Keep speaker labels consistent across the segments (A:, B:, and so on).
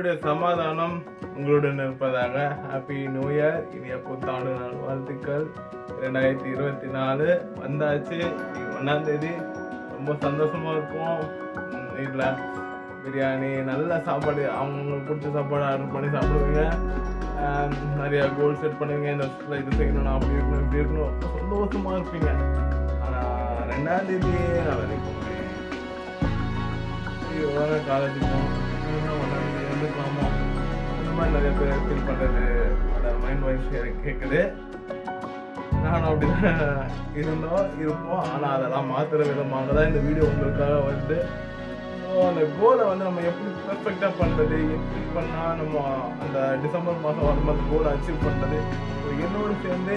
A: கர்த்தருடைய சமாதானம் உங்களுடன் இருப்பதாக. ஹாப்பி நியூ இயர் இனிய புத்தாண்டு நாள் வாழ்த்துக்கள். ரெண்டாயிரத்தி இருபத்தி நாலு வந்தாச்சு. ஒன்றாம் தேதி. ரொம்ப சந்தோஷமாக இருக்கும். வீட்டில் பிரியாணி நல்ல சாப்பாடு. அவங்களுக்கு பிடிச்ச சாப்பாடு ஆர்டர் பண்ணி சாப்பிடுவீங்க. நிறையா நிறைய கோல் செட் பண்ணுவீங்க. இந்த வருஷத்தில் இது செய்யணும் அப்படி இருக்கணும் இப்படி இருக்கணும். சந்தோஷமாக இருப்பீங்க. ஆனால் ரெண்டாம் தேதி நான் வரைக்கும் ஐயோ காலேஜ் போகணும். ஒன்றாம் இந்த மாதிரி நிறைய பேர் ஃபீல் பண்ணுறது அந்த மைண்ட் வாய்ஸ் எனக்கு கேட்குது நானும் அப்படிதான் இருந்தோம் இருப்போம். ஆனால் அதெல்லாம் மாற்றுற விதமாக தான் இந்த வீடியோ உங்களுக்காக வந்து ஸோ அந்த கோலை வந்து நம்ம எப்படி பெர்ஃபெக்டாக பண்ணுறது எப்படி பண்ணால் நம்ம அந்த டிசம்பர் மாதம் வர அந்த கோலை அச்சீவ் பண்ணுறது என்னோடு சேர்ந்து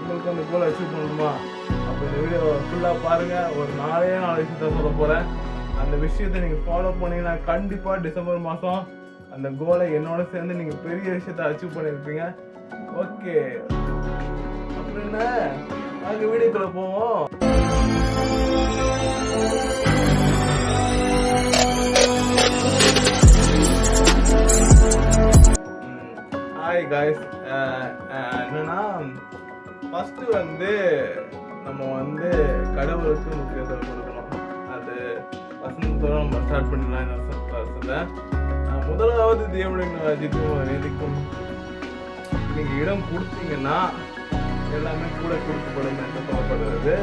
A: உங்களுக்கு அந்த கோலை அச்சீவ் பண்ணணுமா? அப்போ இந்த வீடியோ ஃபுல்லாக பாருங்கள் ஒரு நாலே நாலு விஷயத்த சொல்ல போகிறேன் அந்த விஷயத்தை நீங்கள் ஃபாலோ பண்ணிங்கன்னா கண்டிப்பாக டிசம்பர் மாதம் அந்த கோலை என்னோட சேர்ந்து நீங்கள் பெரிய விஷயத்த அச்சீவ் பண்ணியிருப்பீங்க. ஓகே அப்புறம் என்ன? நாங்கள் வீடியோக்குள்ள போவோம். ஹாய் காய்ஸ் என்னன்னா ஃபஸ்ட்டு வந்து நம்ம வந்து கடவுளுக்கு முக்கியத்துவம் கொடுக்கணும். அது வசந்தத்தோட நம்ம ஸ்டார்ட் பண்ணிடலாம் இந்த வருஷம் முதலாவது தேவனுடைய ஜித்துவம் நீதிக்கும் நீங்கள் இடம் கொடுத்தீங்கன்னா எல்லாமே கூட கொடுக்கப்படும் என்று சொல்லப்படுறது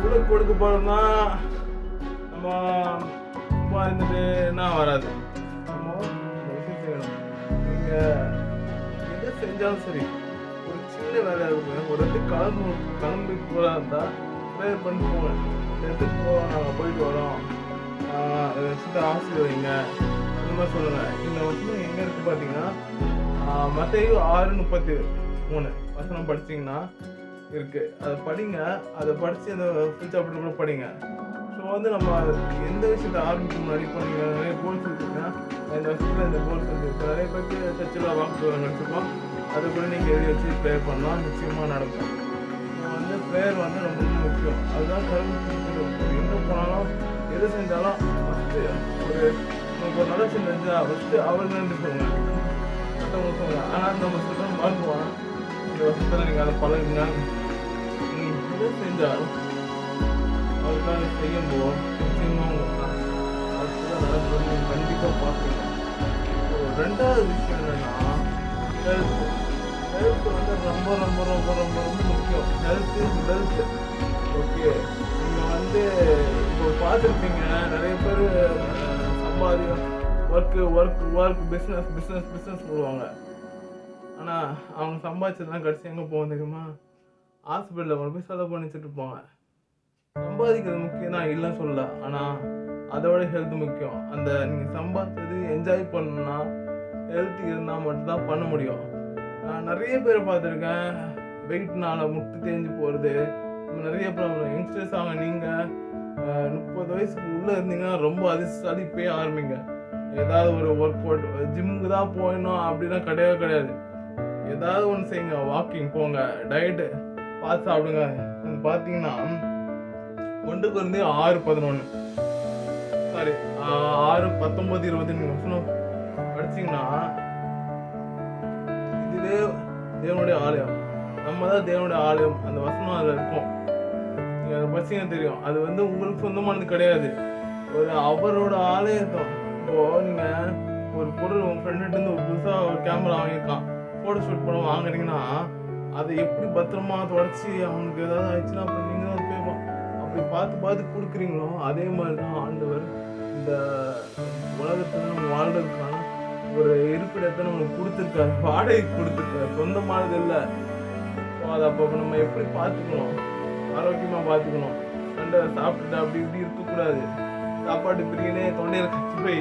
A: கூட கொடுக்கப்படும்னா நம்ம சும்மா இருந்துட்டு என்ன வராது. நம்ம செய்யணும் நீங்கள் எது செஞ்சாலும் சரி ஒரு சின்ன வேலையாக இருக்கும் ஒரு இடத்துக்கு கிளம்பு கலந்து கூட இருந்தால் ப்ரேயர் பண்ணிட்டு போங்க எடுத்து இடத்துக்கு போகிறோம் நாங்கள் போயிட்டு வரோம். ஆஹ் இதை வச்சுட்டு ஆசை இந்த வசனம் சொல்லுங்கள் இந்த வருஷம் எங்கே இருக்குது பார்த்தீங்கன்னா மத்தையும் ஆறு முப்பத்தி மூணு. வசனம் படிச்சீங்கன்னா இருக்கு. அதை படிங்க. அதை படித்து அந்த ஃபுல் சாப்பிட்டு கூட படிங்க. ஸோ வந்து நம்ம எந்த விஷயத்தை ஆரம்பிக்க முன்னாடி இப்போ நீங்கள் நிறைய கோல்ஸ் இருக்குன்னா இந்த வருஷத்தில் இந்த கோல்ஸ் இருக்குது நிறைய பேருக்கு சர்ச்சில் வாக்கு நினச்சிப்போம் அது கூட நீங்கள் எழுதி வச்சு ப்ரேயர் பண்ணலாம். நிச்சயமாக நடக்கும். வந்து ப்ரேயர் வந்து ரொம்ப முக்கியம். அதுதான் கருத்து எங்கே போனாலும் எது செஞ்சாலும் ஃபஸ்ட்டு ஒரு உங்களுக்கு ஒரு நல்ல விஷயம் செஞ்சா ஃபஸ்ட்டு அவர் நன்றி சொல்லுங்க. மற்றவங்க சொல்லுங்க. ஆனால் நம்ம சொல்கிறோம் மறந்துவான் இந்த வருஷத்தில் நீங்கள் அதை பழகுங்க நீங்கள் செஞ்சாலும் அவருக்காக செய்யும்போது நிச்சயமாக உங்களுக்கு அதுக்குள்ள நடக்கிறது நீங்கள் கண்டிப்பாக பார்ப்பீங்க ஸோ ரெண்டாவது விஷயம் என்னென்னா ஹெல்த் ஹெல்த் வந்து ரொம்ப ரொம்ப ரொம்ப ரொம்ப ரொம்ப முக்கியம். ஹெல்த் இஸ் வெல்த் ஓகே நீங்கள் வந்து இப்போ பார்த்துருப்பீங்க நிறைய பேர் சம்பாதியம் work work work business business business போடுவாங்க. ஆனால் அவங்க சம்பாதிச்சதுலாம் கடைசி எங்கே போவோம் தெரியுமா? ஹாஸ்பிட்டலில் கொண்டு போய் செலவு பண்ணி வச்சுட்டு இருப்பாங்க. சம்பாதிக்கிறது முக்கியம் தான் இல்லைன்னு சொல்லல. ஆனால் அதோட ஹெல்த் முக்கியம். அந்த நீங்கள் சம்பாதிச்சது என்ஜாய் பண்ணணும்னா ஹெல்த் இருந்தால் மட்டும்தான் பண்ண முடியும். நான் நிறைய பேர் பார்த்துருக்கேன். வெயிட்னால முட்டு தேஞ்சு போகிறது நிறைய ப்ராப்ளம் யங்ஸ்டர்ஸ் ஆக நீங்கள் முப்பது வயசுக்கு உள்ளே இருந்தீங்கன்னா ரொம்ப அதிர்ஷ்டாலி போய் ஆரம்பிங்க. ஏதாவது ஒரு ஒர்க் அவுட் ஜிம்முக்கு தான் போயிடணும் அப்படின்னா கிடையவே கிடையாது. ஏதாவது ஒன்று செய்யுங்க வாக்கிங் போங்க டயட்டு பார்த்து சாப்பிடுங்க. பார்த்தீங்கன்னா ஒன்றுக்கு குறைந்து ஆறு பதினொன்று சாரி ஆறு பத்தொம்பது இருபது நீங்கள் வசனம் படிச்சிங்கன்னா இதுவே தேவனுடைய ஆலயம். நம்ம தான் தேவனுடைய ஆலயம் அந்த வசனம் அதில் இருக்கும். நீங்கள் அதை பசிங்க தெரியும். அது வந்து உங்களுக்கு சொந்தமானது கிடையாது. ஒரு அவரோட ஆலயத்தம் இப்போது நீங்கள் ஒரு பொருள் உங்கள் ஃப்ரெண்டுகிட்ட ஒரு புதுசாக ஒரு கேமரா வாங்கியிருக்கான். ஃபோட்டோ ஷூட் பண்ண வாங்குறீங்கன்னா அதை எப்படி பத்திரமா தொடச்சி அவனுக்கு ஏதாவது ஆயிடுச்சுன்னா அப்புறம் நீங்கள் தான் போய்ப்போம் அப்படி பார்த்து பார்த்து கொடுக்குறீங்களோ அதே மாதிரி தான் ஆண்டவர் இந்த உலகத்தில் நம்ம வாழ்றதுக்கான ஒரு இருப்பிடத்தை நம்மளுக்கு கொடுத்துருக்காரு. வாடகைக்கு கொடுத்துருக்காரு. சொந்தமானது இல்லை. ஸோ அதை அப்போ நம்ம எப்படி பார்த்துக்கணும்? ஆரோக்கியமாக பார்த்துக்கணும். சண்டை சாப்பிட்டுட்டு அப்படி இப்படி இருக்கக்கூடாது. சாப்பாட்டு பிரியனே தொண்டையில் கட்சி போய்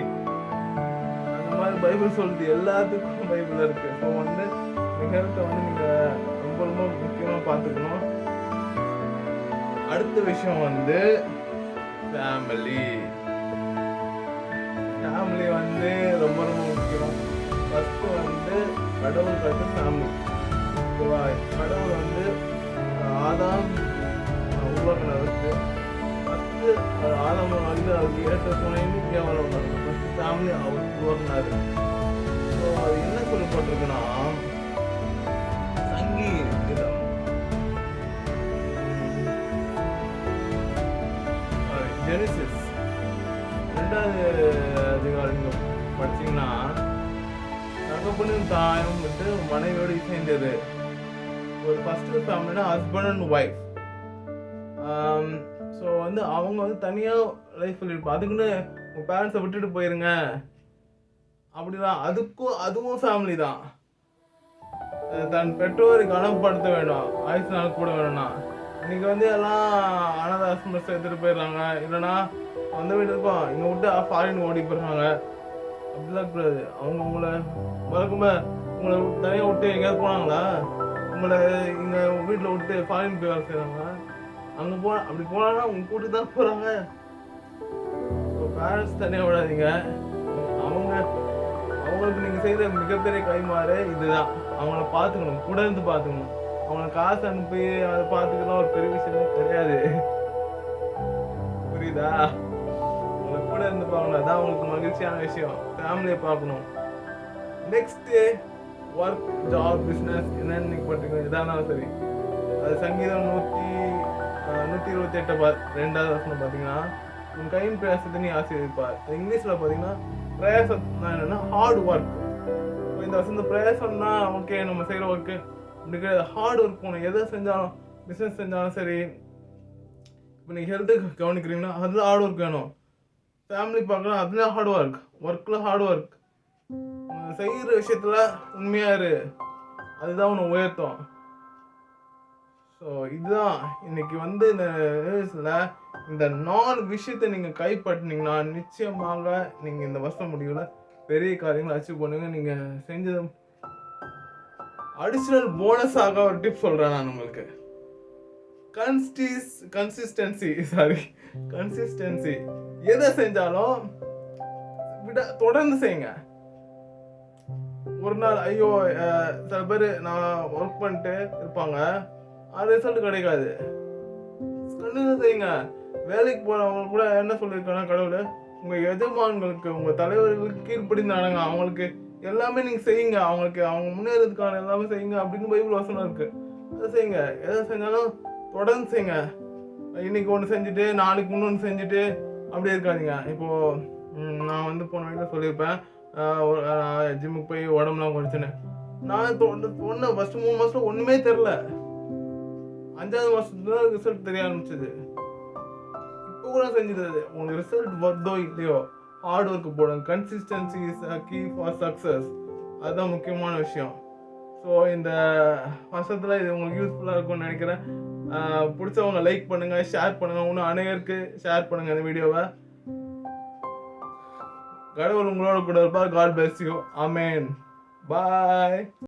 A: அந்த மாதிரி பைபிள் சொல்லுது. எல்லாத்துக்கும் பைபிள் இருக்கு. இப்போ வந்து நிகழ்த்தை வந்து நீங்கள் ரொம்ப ரொம்ப முக்கியமாக பார்த்துக்கணும். அடுத்த விஷயம் வந்து ஃபேமிலி ஃபேமிலி வந்து ரொம்ப ரொம்ப முக்கியம். ஃபஸ்ட்டு வந்து கடவுள் கட்டு ஃபேமிலி ஓகேவா கடவுள் வந்து ஆதாம் ஆஹ், உருவாக்குனதுக்கு ஃபஸ்ட்டு வந்து அவருக்கு ஏற்ற துணைன்னு கேவலம் ஃபஸ்ட்டு ஃபேமிலி அவர் உருவாக்குனாரு. ஸோ அது என்ன சொல்லப்பட்டிருக்குன்னா சங்கீதம் ஜெனிசிஸ் ரெண்டாவது அதிகாரம் படிச்சீங்கன்னா தகப்பனும் தாயும் விட்டு மனைவியோடு இசைந்தது ஒரு ஃபஸ்ட்டு ஃபேமிலினா ஹஸ்பண்ட் அண்ட் ஒய்ஃப் ஸோ வந்து அவங்க வந்து தனியாக லைஃப் சொல்லியிருப்போம் அதுக்குன்னு உங்கள் பேரண்ட்ஸை விட்டுட்டு போயிருங்க. அப்படிலாம் அதுக்கும் அதுவும் ஃபேமிலி தான். தன் பெற்றோரை கனப்படுத்த வேணும் ஆயுசு நாள் கூட வேணும்னா. இன்னைக்கு வந்து எல்லாம் அனாத ஆசிரமத்தை எடுத்துகிட்டு போயிடுறாங்க. இல்லைன்னா வந்த வீடு இருக்கும் இங்கே விட்டு ஃபாரின் ஓடி போயிடுறாங்க. அப்படிலாம் கூடாது. அவங்க உங்களை வழக்கமே உங்களை தனியாக விட்டு எங்கேயாவது போனாங்களா? உங்களை இங்கே வீட்டில் விட்டு ஃபாரின் போய் வேலை செய்கிறாங்க அங்கே போ அப்படி போனாங்கன்னா உங்க கூட்டு தான் போகிறாங்க பேரண்ட்ஸ் தனியாக விடாதீங்க. அவங்க அவங்களுக்கு நீங்கள் செய்த மிகப்பெரிய கைமாறு இதுதான். அவங்கள பார்த்துக்கணும் கூட இருந்து பார்த்துக்கணும். அவங்கள காசு அனுப்பி அதை பார்த்துக்கலாம் ஒரு பெரிய விஷயமே கிடையாது. புரியுதா? அவங்க கூட இருந்து பார்க்கணும். அதான் அவங்களுக்கு மகிழ்ச்சியான விஷயம். ஃபேமிலியை பார்க்கணும். நெக்ஸ்ட்டு ஒர்க் ஜாப் பிஸ்னஸ் என்னன்னு நீங்கள் பண்ணுறீங்க இதானாலும் சரி. அது சங்கீதம் நூற்றி நூற்றி இருபத்தி எட்டு பா ரெண்டாவது வசனம் பார்த்தீங்கன்னா உன் கையின் பிரயாசத்தை நீ ஆசீர்வதிப்பார். இங்கிலீஷில் பார்த்தீங்கன்னா பிரயாசம்னா என்னென்னா ஹார்ட் ஒர்க் இந்த வசந்த பிரயாசம்னா ஓகே நம்ம செய்கிற ஒர்க்கு அப்படி கிடையாது. ஹார்ட் ஒர்க் போகணும் எதை செஞ்சாலும் பிஸ்னஸ் செஞ்சாலும் சரி இப்போ நீங்கள் ஹெல்த்துக்கு கவனிக்கிறீங்கன்னா அதில் ஹார்ட் ஒர்க் வேணும். ஃபேமிலி பார்க்கலாம் அதில் ஹார்ட் ஒர்க் ஒர்க்கில் ஹார்ட் ஒர்க் செய்கிற விஷயத்தில் உண்மையாக இரு. அதுதான் உன்னை உயர்த்தும். ஸோ இதுதான் இன்னைக்கு வந்து இந்த நியூஸில் இந்த நாலு விஷயத்தை நீங்கள் கைப்பற்றினீங்கன்னா நிச்சயமாக நீங்கள் இந்த வருஷம் முடிவில் பெரிய காரியங்களை அச்சீவ் பண்ணுங்க. நீங்கள் செஞ்சது அடிஷ்னல் போனஸாக ஒரு டிப் சொல்கிறேன் நான் உங்களுக்கு. கன்ஸ்டிஸ் கன்சிஸ்டன்சி சாரி கன்சிஸ்டன்சி எதை செஞ்சாலும் விட தொடர்ந்து செய்யுங்க. ஒரு நாள் ஐயோ சில பேர் நான் ஒர்க் பண்ணிட்டு இருப்பாங்க. அது ரிசல்ட் கிடைக்காது. கண்டிப்பாக செய்யுங்க. வேலைக்கு போகிறவங்க கூட என்ன சொல்லியிருக்காங்கன்னா கடவுள்? உங்கள் எஜமான்களுக்கு உங்கள் தலைவர்களுக்கு கீழ்ப்படிந்து நடங்க அவங்களுக்கு எல்லாமே நீங்கள் செய்யுங்க. அவங்களுக்கு அவங்க முன்னேறதுக்கான எல்லாமே செய்யுங்க அப்படின்னு பைபிள் வசனம் இருக்குது அதை செய்யுங்க. எதை செஞ்சாலும் தொடர்ந்து செய்யுங்க. இன்னைக்கு ஒன்று செஞ்சுட்டு நாளைக்கு இன்னொன்று செஞ்சுட்டு அப்படியே இருக்காதீங்க. இப்போது நான் வந்து போன வழியில் சொல்லியிருப்பேன். ஜிம்முக்கு போய் உடம்புலாம் குறைச்சினேன். நான் ஒன்று ஃபர்ஸ்ட் மூணு மாதத்தில் ஒன்றுமே தெரில அஞ்சாவது மாசத்துல ரிசல்ட் தெரிய ஆரம்பிச்சது. இப்போ கூட செஞ்சது உங்களுக்கு ரிசல்ட் வருதோ இல்லையோ ஹார்ட் ஒர்க் போடும். Consistency is key for success அதுதான் முக்கியமான விஷயம். ஸோ இந்த வருஷத்தில் இது உங்களுக்கு யூஸ்ஃபுல்லாக இருக்கும்னு நினைக்கிறேன். பிடிச்சவங்க லைக் பண்ணுங்கள் ஷேர் பண்ணுங்க. இன்னும் அனைவருக்கு ஷேர் பண்ணுங்கள் இந்த வீடியோவை கடவுள் உங்களோட கூட இருப்பார். God bless you amen bye